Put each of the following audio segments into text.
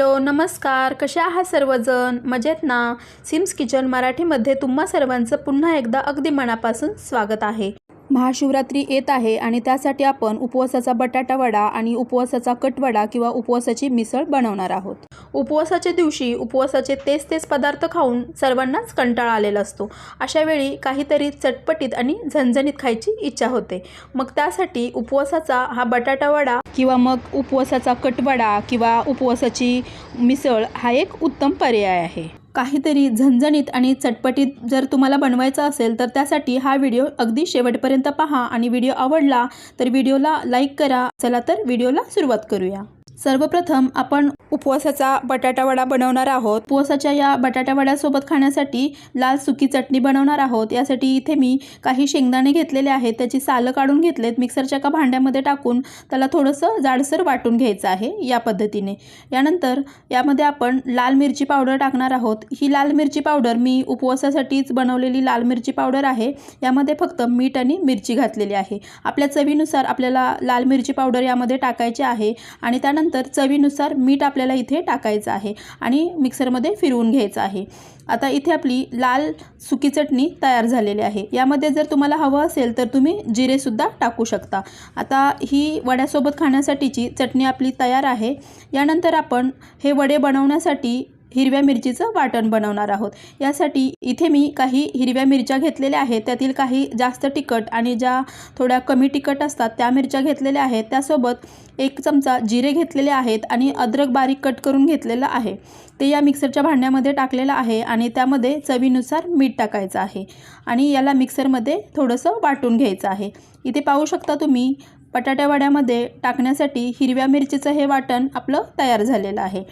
Hello नमस्कार. कसे आहात सर्वजण? मजेत ना? सिम्स किचन मराठीमध्ये तुम्हा सर्वांचं पुन्हा एकदा अगदी मनापासून स्वागत आहे. महाशिवरात्री येत आहे आणि त्यासाठी आपण उपवासाचा बटाटा वडा आणि उपवासाचा कटवडा किंवा उपवासाची मिसळ बनवणार आहोत. उपवासाच्या दिवशी उपवासाचे तेच तेच पदार्थ खाऊन सर्वांनाच कंटाळा आलेला असतो. अशा वेळी काहीतरी चटपटीत आणि झणझणीत खायची इच्छा होते. मग त्यासाठी उपवासाचा हा बटाटा वडा किंवा मग उपवासाचा कटवडा किंवा उपवासाची मिसळ हा एक उत्तम पर्याय आहे. काहीतरी झणझणीत आणि चटपटीत जर तुम्हाला बनवायचं असेल तर त्यासाठी हा व्हिडिओ अगदी शेवटपर्यंत पहा आणि व्हिडिओ आवडला तर व्हिडिओला लाईक करा. चला तर व्हिडिओला सुरुवात करूया. सर्वप्रथम आपण उपवासाचा बटाटावडा बनवणार आहोत. उपवासाच्या या बटाटावड्यासोबत खाण्यासाठी लाल सुकी चटणी बनवणार आहोत. यासाठी इथे मी काही शेंगदाणे घेतलेले आहेत. त्याची सालं काढून घेतलेत. मिक्सरच्या का भांड्यामध्ये टाकून त्याला थोडंसं जाडसर वाटून घ्यायचं आहे या पद्धतीने. यानंतर यामध्ये आपण लाल मिरची पावडर टाकणार आहोत. ही लाल मिरची पावडर मी उपवासासाठीच बनवलेली लाल मिरची पावडर आहे. यामध्ये फक्त मीठ आणि मिरची घातलेली आहे. आपल्या चवीनुसार आपल्याला लाल मिरची पावडर यामध्ये टाकायची आहे आणि त्यानंतर चवीनुसार मीठ आपल्याला इथे टाकायचं आहे आणि मिक्सरमध्ये फिरवून घ्यायचं आहे. आता इथे आपली लाल सुकी चटणी तयार झालेली आहे. यामध्ये जर तुम्हाला हवं असेल तर तुम्ही जिरेसुद्धा टाकू शकता. आता ही वड्यासोबत खाण्यासाठीची चटणी आपली तयार आहे. यानंतर आपण हे वडे बनवण्यासाठी हिरव्या मिरचीचं वाटण बनवणार आहोत. यासाठी इथे मी काही हिरव्या मिरच्या घेतलेल्या आहेत. त्यातील काही जास्त तिखट आणि ज्या थोड्या कमी तिखट असतात त्या मिरच्या घेतलेल्या आहेत. त्यासोबत एक चमचा जिरे घेतलेले आहेत आणि अद्रक बारीक कट करून घेतलेलं आहे. ते या मिक्सरच्या भांड्यामध्ये टाकलेलं आहे आणि त्यामध्ये चवीनुसार मीठ टाकायचं आहे आणि याला मिक्सरमध्ये थोडंसं वाटून घ्यायचं आहे. इथे पाहू शकता तुम्ही बटाट्यावाड्यामध्ये टाकण्यासाठी हिरव्या मिरचीचं हे वाटण आपलं तयार झालेलं आहे.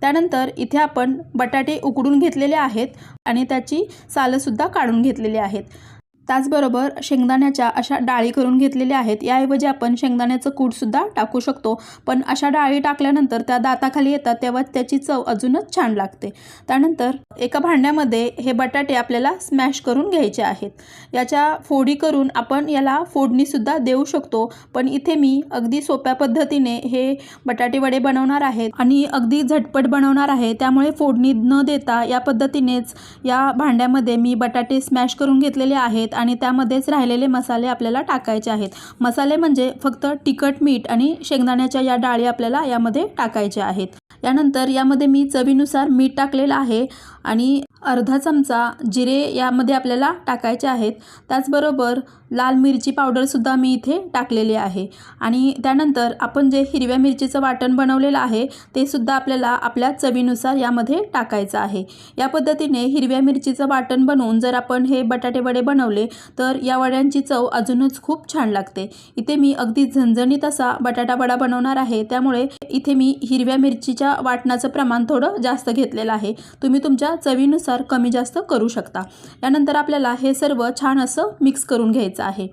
त्यानंतर इथे आपण बटाटे उकडून घेतलेले आहेत आणि त्याची सालंसुद्धा काढून घेतलेली आहेत. त्याचबरोबर शेंगदाण्याच्या अशा डाळी करून घेतलेल्या आहेत. याऐवजी आपण शेंगदाण्याचं कूटसुद्धा टाकू शकतो. पण अशा डाळी टाकल्यानंतर त्या दाताखाली येतात तेव्हा त्याची चव अजूनच छान लागते. त्यानंतर एका भांड्यामध्ये हे बटाटे आपल्याला स्मॅश करून घ्यायचे आहेत. याच्या फोडी करून आपण याला फोडणीसुद्धा देऊ शकतो. पण इथे मी अगदी सोप्या पद्धतीने हे बटाटे वडे बनवणार आहेत आणि अगदी झटपट बनवणार आहे. त्यामुळे फोडणी न देता या पद्धतीनेच या भांड्यामध्ये मी बटाटे स्मॅश करून घेतलेले आहेत आणि त्यामध्येच राहिलेले मसाले आपल्याला टाकायचे आहेत. मसाले म्हणजे फक्त तिखट मीठ आणि शेंगदाण्याच्या या डाळी आपल्याला यामध्ये टाकायच्या आहेत. यानंतर यामध्ये मी चवीनुसार मीठ टाकलेलं आहे आणि अर्धा चमचा जिरे यामध्ये आपल्याला टाकायचे आहेत. त्याचबरोबर लाल मिरची पावडरसुद्धा मी इथे टाकलेली आहे. आणि त्यानंतर आपण जे हिरव्या मिरचीचं वाटण बनवलेलं आहे ते सुद्धा आपल्याला आपल्या चवीनुसार यामध्ये टाकायचं आहे. या पद्धतीने हिरव्या मिरचीचं वाटण बनवून जर आपण हे बटाटे वडे बनवले तर या वड्यांची चव अजूनच खूप छान लागते. इथे मी अगदी झणझणीत असा बटाटा वडा बनवणार आहे. त्यामुळे इथे मी हिरव्या मिरचीच्या वाटणाचं प्रमाण थोडं जास्त घेतलेलं आहे. तुम्ही तुमच्या चवीनुसार कमी जास्त करू शकता. यानंतर आपल्याला हे सर्व छान असं मिक्स करून घ्यायचं आहे.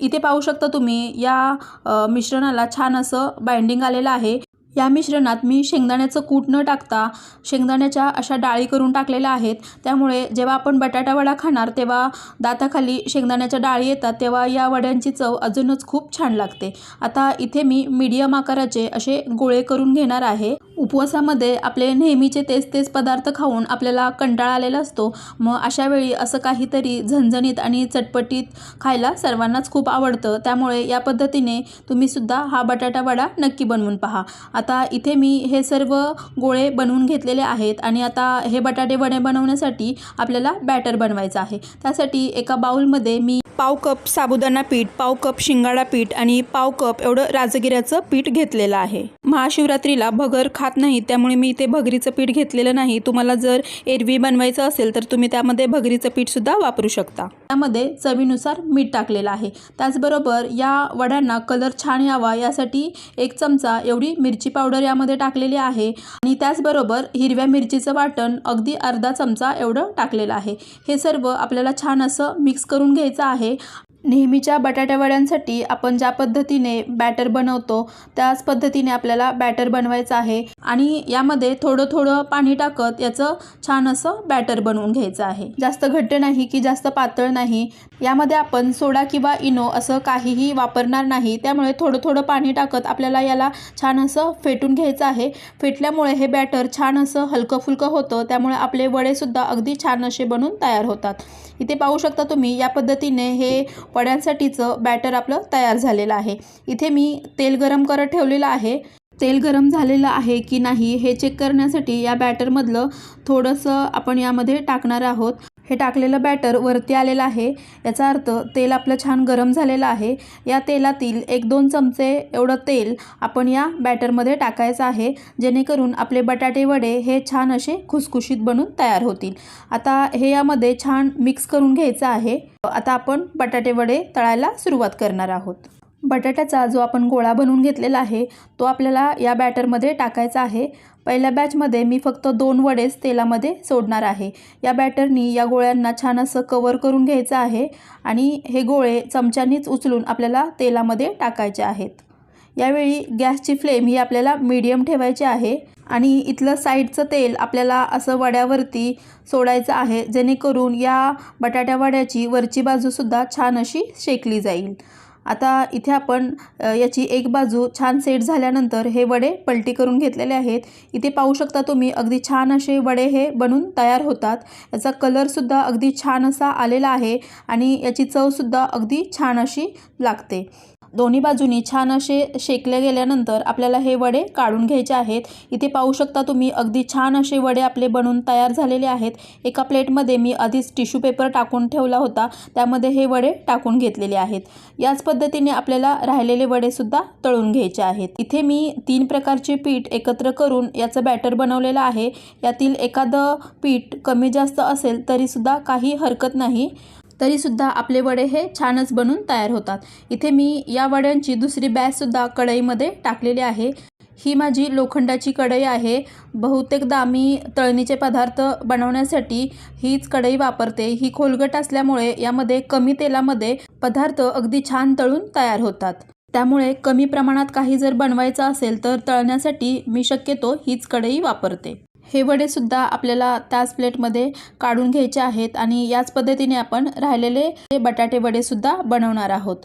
इथे पाहू शकता तुम्ही या मिश्रणाला छान असं बाइंडिंग आलेलं आहे. या मिश्रणात मी शेंगदाण्याचं कूट न टाकता शेंगदाण्याच्या अशा डाळी करून टाकलेल्या आहेत. त्यामुळे जेव्हा आपण बटाटा वडा खाणार तेव्हा दाताखाली शेंगदाण्याच्या डाळी येतात तेव्हा या वड्यांची चव अजूनच खूप छान लागते. आता इथे मी मीडियम आकाराचे असे गोळे करून घेणार आहे. उपवासामध्ये आपले नेहमीचे तेच तेच पदार्थ खाऊन आपल्याला कंटाळा आलेला असतो. मग अशा वेळी असं काहीतरी झणझणीत आणि चटपटीत खायला सर्वांनाच खूप आवडतं. त्यामुळे या पद्धतीने तुम्हीसुद्धा हा बटाटा वडा नक्की बनवून पहा. आता इथे मी हे सर्व गोळे बनवून घेतलेले आहेत आणि आता हे बटाटे वडे बनवण्यासाठी आपल्याला बॅटर बनवायचं आहे. त्यासाठी एका बाउलमध्ये मी पाव कप साबुदाणा पीठ पाव कप शिंगाडा पीठ आणि पाव कप एवढं राजगिऱ्याचं पीठ घेतलेलं आहे. महाशिवरात्रीला भगर खात नाही त्यामुळे मी इथे भगरीचं पीठ घेतलेलं नाही. तुम्हाला जर एरवी बनवायचं असेल तर तुम्ही त्यामध्ये भगरीचं पीठसुद्धा वापरू शकता. त्यामध्ये चवीनुसार मीठ टाकलेलं आहे. त्याचबरोबर या वड्यांना कलर छान यावा यासाठी एक चमचा एवढी मिरची पावडर यामध्ये टाकलेली आहे. आणि त्याचबरोबर हिरव्या मिरचीचं वाटण अगदी अर्धा चमचा एवढं टाकलेलं आहे. हे सर्व आपल्याला छान असं मिक्स करून घ्यायचं आहे. नेहमीच्या बटाट्यावड्यांसाठी आपण ज्या पद्धतीने बॅटर बनवतो त्याच पद्धतीने आपल्याला बॅटर बनवायचं आहे. आणि यामध्ये थोडं थोडं पाणी टाकत याचं छान असं बॅटर बनवून घ्यायचं आहे. जास्त घट्ट नाही की जास्त पातळ नाही. यामध्ये आपण सोडा किंवा इनो असं काहीही वापरणार नाही. त्यामुळे थोडं थोडं पाणी टाकत आपल्याला याला छान असं फेटून घ्यायचं आहे. फेटल्यामुळे हे बॅटर छान असं हलकं फुलकं होतं. त्यामुळे आपले वडेसुद्धा अगदी छान असे बनून तयार होतात. इथे पाहू शकता तुम्ही या पद्धतीने हे वड्यांसाठीचं बॅटर आपलं तयार झालेलं आहे. इथे मी तेल गरम करत ठेवलेलं आहे. तेल गरम झालेलं आहे की नाही हे चेक करण्यासाठी या बॅटरमधलं थोडंसं आपण यामध्ये टाकणार आहोत. हे टाकलेलं बॅटर वरती आलेलं आहे. याचा अर्थ तेल आपलं छान गरम झालेलं आहे. या तेलातील एक दोन चमचे एवढं तेल आपण या बॅटरमध्ये टाकायचं आहे जेणेकरून आपले बटाटे वडे हे छान असे खुसखुशीत बनून तयार होतील. आता हे यामध्ये छान मिक्स करून घ्यायचं आहे. आता आपण बटाटे वडे तळायला सुरुवात करणार आहोत. बटाट्याचा जो आपण गोळा बनवून घेतलेला आहे तो आपल्याला या बॅटरमध्ये टाकायचा आहे. पहिल्या बॅचमध्ये मी फक्त दोन वडेच तेलामध्ये सोडणार आहे. या बॅटरनी या गोळ्यांना छान असं कवर करून घ्यायचं आहे आणि हे गोळे चमच्यानीच उचलून आपल्याला तेलामध्ये टाकायचे आहेत. यावेळी गॅसची फ्लेम ही आपल्याला मीडियम ठेवायची आहे आणि इथलं साईडचं तेल आपल्याला असं वड्यावरती सोडायचं आहे जेणेकरून या बटाट्या वड्याची वरची बाजूसुद्धा छान अशी शेकली जाईल. आता इथे आपण याची एक बाजू छान सेट झाल्यानंतर हे वडे पलटी करून घेतलेले आहेत. इथे पाहू शकता तुम्ही अगदी छान असे वडे हे बनून तयार होतात. याचा कलरसुद्धा अगदी छान असा आलेला आहे आणि याची चवसुद्धा अगदी छान अशी लागते. दोन्ही बाजूनी छान असे शेकले गेल्यानंतर आपल्याला हे वडे काढून घ्यायचे आहेत. इथे पाहू शकता तुम्ही अगदी छान असे वडे आपले बनून तयार झालेले आहेत. एका प्लेटमध्ये मी आधीच टिश्यू पेपर टाकून ठेवला होता. त्यामध्ये हे वडे टाकून घेतलेले आहेत. याच पद्धतीने आपल्याला राहिलेले वडेसुद्धा तळून घ्यायचे आहेत. इथे मी तीन प्रकारचे पीठ एकत्र करून याचं बॅटर बनवलेलं आहे. यातील एखादं पीठ कमी जास्त असेल तरीसुद्धा काही हरकत नाही. तरीसुद्धा आपले वडे हे छानच बनून तयार होतात. इथे मी या वड्यांची दुसरी बॅचसुद्धा कढईमध्ये टाकलेली आहे. ही माझी लोखंडाची कढई आहे. बहुतेकदा मी तळणीचे पदार्थ बनवण्यासाठी हीच कढई वापरते. ही खोलगट असल्यामुळे यामध्ये कमी तेलामध्ये पदार्थ अगदी छान तळून तयार होतात. त्यामुळे कमी प्रमाणात काही जर बनवायचं असेल तर तळण्यासाठी मी शक्यतो हीच कढई वापरते. हे वडेसुद्धा आपल्याला त्याच प्लेटमध्ये काढून घ्यायचे आहेत आणि याच पद्धतीने आपण राहिलेले हे बटाटे वडेसुद्धा बनवणार आहोत.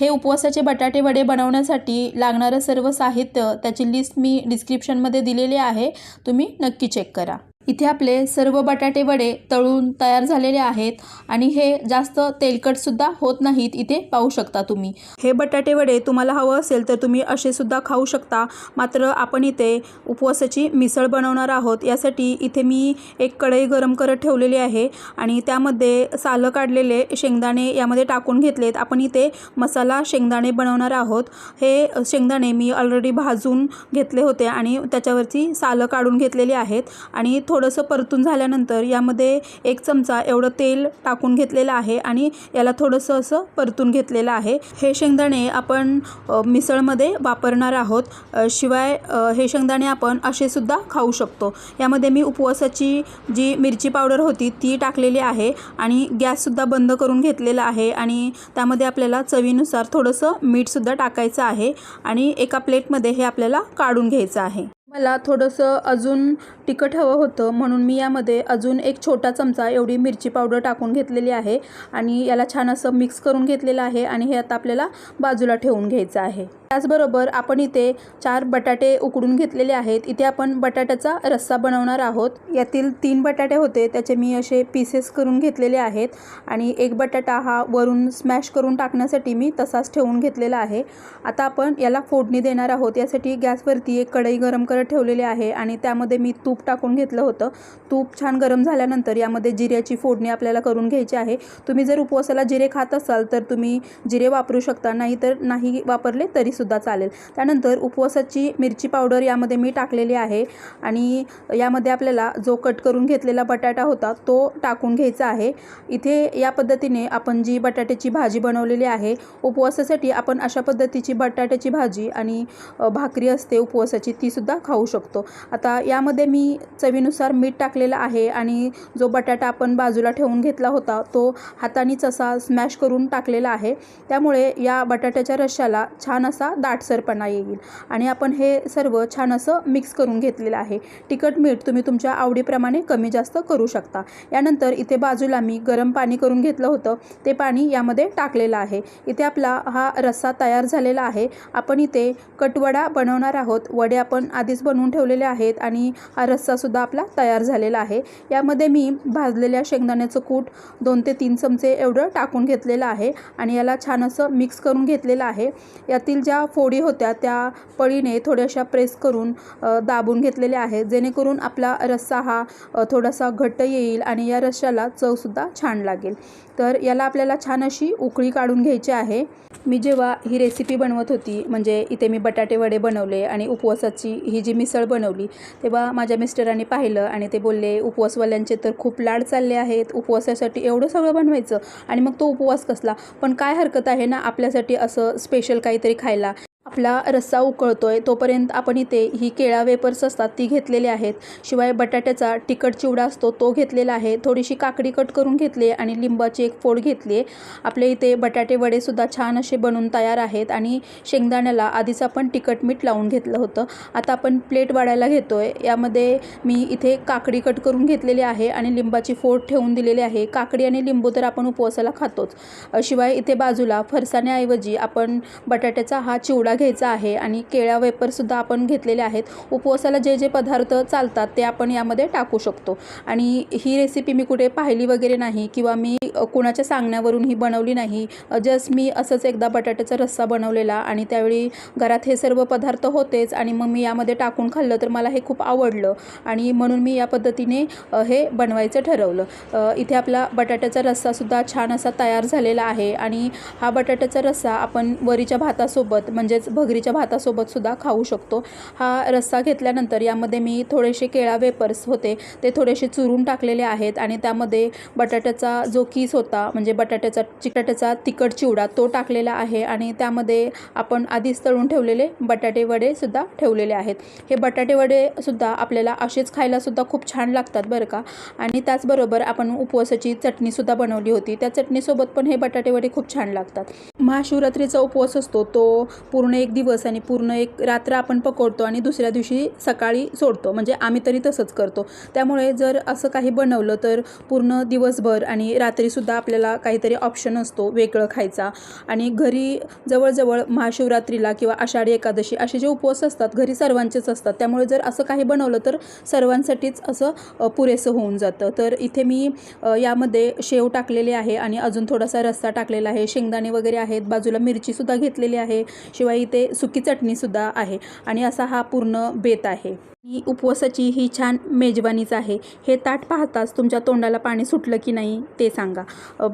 हे उपवासाचे बटाटे वडे बनवण्यासाठी लागणारं सर्व साहित्य त्याची लिस्ट मी डिस्क्रिप्शनमध्ये दिलेली आहे. तुम्ही नक्की चेक करा. इथे आपले सर्व बटाटे वडे तळून तयार झालेले आहेत आणि हे जास्त तेलकटसुद्धा होत नाहीत इथे पाहू शकता तुम्ही. हे बटाटे वडे तुम्हाला हवं असेल तर तुम्ही असे सुद्धा खाऊ शकता. मात्र आपण इथे उपवासाची मिसळ बनवणार आहोत. यासाठी इथे मी एक कढई गरम करत ठेवलेली आहे आणि त्यामध्ये सालं काढलेले शेंगदाणे यामध्ये टाकून घेतलेत. आपण इथे मसाला शेंगदाणे बनवणार आहोत. हे शेंगदाणे मी ऑलरेडी भाजून घेतले होते आणि त्याच्यावरची सालं काढून घेतलेली आहेत आणि थो थोडंसं परतून झाल्यानंतर यामध्ये एक चमचा एवढं तेल टाकून घेतलेलं आहे आणि याला थोडंसं असं परतून घेतलेलं आहे. हे शेंगदाणे आपण मिसळमध्ये वापरणार आहोत. शिवाय हे शेंगदाणे आपण असे सुद्धा खाऊ शकतो. यामध्ये मी उपवासाची जी मिरची पावडर होती ती टाकलेली आहे आणि गॅससुद्धा बंद करून घेतलेला आहे आणि त्यामध्ये आपल्याला चवीनुसार थोडंसं मीठसुद्धा टाकायचं आहे आणि एका प्लेटमध्ये हे आपल्याला काढून घ्यायचं आहे. मला थोडंसं अजून तिखट हवं होतं म्हणून मी यामध्ये अजून एक छोटा चमचा एवढी मिरची पावडर टाकून घेतलेली आहे आणि याला छान असं मिक्स करून घेतलेलं आहे आणि हे आता आपल्याला बाजूला ठेवून घ्यायचं आहे. त्याचबरोबर आपण इथे चार बटाटे उकडून घेतलेले आहेत. इथे आपण बटाट्याचा रस्सा बनवणार आहोत. यातील तीन बटाटे होते त्याचे मी असे पीसेस करून घेतलेले आहेत आणि एक बटाटा हा वरून स्मॅश करून टाकण्यासाठी मी तसाच ठेवून घेतलेला आहे. आता आपण याला फोडणी देणार आहोत. यासाठी गॅसवरती एक कढई गरम करत ठेवलेले आहे आणि त्यामध्ये मी तूप टाकून घेतलं होतं. तूप छान गरम झाल्यानंतर यामध्ये जिऱ्याची फोडणी आपल्याला करून घ्यायची आहे. तुम्ही जर उपवासाला जिरे खात असाल तर तुम्ही जिरे वापरू शकता नाही तर नाही वापरले तरीसुद्धा चालेल. त्यानंतर उपवासाची मिरची पावडर यामध्ये मी टाकलेली आहे आणि यामध्ये आपल्याला जो कट करून घेतलेला बटाटा होता तो टाकून घ्यायचा आहे. इथे या पद्धतीने आपण जी बटाट्याची भाजी बनवलेली आहे उपवासासाठी आपण अशा पद्धतीची बटाट्याची भाजी आणि भाकरी असते उपवासाची तीसुद्धा खाऊ शकतो. आता यामध्ये मी चवीनुसार मीठ टाकलेलं आहे आणि जो बटाटा आपण बाजूला ठेवून घेतला होता तो हातानेच असा स्मॅश करून टाकलेला आहे. त्यामुळे या बटाट्याच्या रश्श्याला छान असा दाटसरपणा येईल. आणि आपण हे सर्व छान असं मिक्स करून घेतलेलं आहे. तिखट मीठ तुम्ही तुमच्या आवडीप्रमाणे कमी जास्त करू शकता. यानंतर इथे बाजूला मी गरम पाणी करून घेतलं होतं. ते पाणी यामध्ये टाकलेलं आहे. इथे आपला हा रस्सा तयार झालेला आहे. आपण इथे कटवडा बनवणार आहोत. वडे आपण आधी आधीच बनवून ठेवलेले आहेत आणि हा रस्सासुद्धा आपला तयार झालेला आहे. यामध्ये मी भाजलेल्या शेंगदाण्याचं कूट दोन ते तीन चमचे एवढं टाकून घेतलेलं आहे आणि याला छान असं मिक्स करून घेतलेलं आहे. यातील ज्या फोडी होत्या त्या पळीने थोड्याशा प्रेस करून दाबून घेतलेल्या आहेत. जेणेकरून आपला रस्सा हा थोडासा घट्ट येईल आणि या रश्श्याला चवसुद्धा छान लागेल. तर याला आपल्याला छान अशी उकळी काढून घ्यायची आहे. मी जेव्हा ही रेसिपी बनवत होती म्हणजे इथे मी बटाटे वडे बनवले आणि उपवासाची ही जी मिसळ बनवली तेव्हा माझ्या मिस्टरांनी पाहिलं आणि ते बोलले उपवासवाल्यांचे तर खूप लाड चालले आहेत. उपवासासाठी एवढं सगळं बनवायचं आणि मग तो उपवास कसला? पण काय हरकत आहे ना आपल्यासाठी असं स्पेशल काहीतरी खायला? आपला रस्सा उकळतो आहे तोपर्यंत आपण इथे ही केळा वेपर्स असतात ती घेतलेली आहेत. शिवाय बटाट्याचा तिखट चिवडा असतो तो घेतलेला आहे. थोडीशी काकडी कट करून घेतली आहे आणि लिंबाची एक फोड घेतली. आहे आपल्या इथे बटाटे वडेसुद्धा छान असे बनून तयार आहेत आणि शेंगदाण्याला आधीच आपण तिखट मीठ लावून घेतलं होतं. आता आपण प्लेट वाढायला घेतो आहे यामध्ये मी इथे काकडी कट करून घेतलेली आहे आणि लिंबाची फोड ठेवून दिलेली आहे. काकडी आणि लिंबू तर आपण उपवासाला खातोच. शिवाय इथे बाजूला फरसाण्याऐवजी आपण बटाट्याचा हा चिवडा घ्यायचा आहे आणि केळ्या वेपरसुद्धा आपण घेतलेले आहेत. उपवासाला जे जे पदार्थ चालतात ते आपण यामध्ये टाकू शकतो. आणि ही रेसिपी मी कुठे पाहिली वगैरे नाही किंवा मी कुणाच्या सांगण्यावरून ही बनवली नाही. जस्ट मी असंच एकदा बटाट्याचा रस्सा बनवलेला आणि त्यावेळी घरात हे सर्व पदार्थ होतेच आणि मग मी यामध्ये टाकून खाल्लं तर मला हे खूप आवडलं. आणि म्हणून मी या पद्धतीने हे बनवायचं ठरवलं. इथे आपला बटाट्याचा रस्सासुद्धा छान असा तयार झालेला आहे आणि हा बटाट्याचा रस्सा आपण वरीच्या भातासोबत म्हणजेच भगरीच्या भातासोबत सुद्धा खाऊ शकतो. हा रस्सा घेतल्यानंतर यामध्ये मी थोडेसे केळा वेपर्स होते ते थोडेसे चुरून टाकलेले आहेत आणि त्यामध्ये बटाट्याचा जो कीस होता म्हणजे बटाट्याचा चिकटाट्याचा तिखट चिवडा तो टाकलेला आहे आणि त्यामध्ये आपण आधीच तळून ठेवलेले बटाटे वडे सुद्धा ठेवलेले आहेत. हे बटाटे वडे सुद्धा आपल्याला असेच खायला सुद्धा खूप छान लागतात बरं का. आणि त्याचबरोबर आपण उपवासाची चटणीसुद्धा बनवली होती. त्या चटणीसोबत पण हे बटाटे वडे खूप छान लागतात. महाशिवरात्रीचा उपवास असतो. तो पूर्ण एक दिवस आणि पूर्ण एक रात्र आपण पकडतो आणि दुसऱ्या दिवशी सकाळी सोडतो. म्हणजे आम्ही तरी तसंच करतो. त्यामुळे जर असं काही बनवलं तर पूर्ण दिवसभर आणि रात्रीसुद्धा आपल्याला काहीतरी ऑप्शन असतो वेगळं खायचा. आणि घरी जवळजवळ महाशिवरात्रीला किंवा आषाढी एकादशी असे जे उपवास असतात घरी सर्वांचेच असतात. त्यामुळे जर असं काही बनवलं तर सर्वांसाठीच असं पुरेसं होऊन जातं. तर इथे मी यामध्ये शेव टाकलेले आहे आणि अजून थोडासा रस्सा टाकलेला आहे शेंगदाणे वगैरे आहे आहेत. बाजूला मिरचीसुद्धा घेतलेली आहे. शिवाय इथे सुकी चटणीसुद्धा आहे. आणि असा हा पूर्ण बेत आहे. ही उपवासाची ही छान मेजवानीच आहे. हे ताट पाहताच तुमच्या तोंडाला पाणी सुटलं की नाही ते सांगा.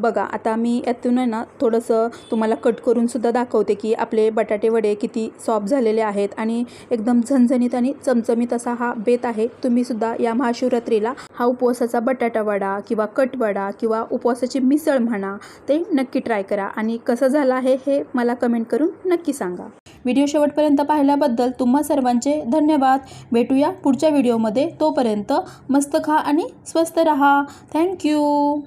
बघा आता मी यातून आहे ना थोडंसं तुम्हाला कट करूनसुद्धा दाखवते की आपले बटाटे वडे किती सॉफ्ट झालेले आहेत आणि एकदम झणझणीत आणि चमचमीत असा हा बेत आहे. तुम्ही सुद्धा या महाशिवरात्रीला हा उपवासाचा बटाटा वडा किंवा कटवडा किंवा उपवासाची मिसळ म्हणा ते नक्की ट्राय करा. आणि कसं झालं आहे हे मला कमेंट करून नक्की सांगा. व्हिडिओ शेवटपर्यंत पाहिल्याबद्दल तुम्हा सर्वांचे धन्यवाद. भेटूया पुढच्या व्हिडिओमध्ये. तोपर्यंत मस्त खा आणि स्वस्त रहा. थँक्यू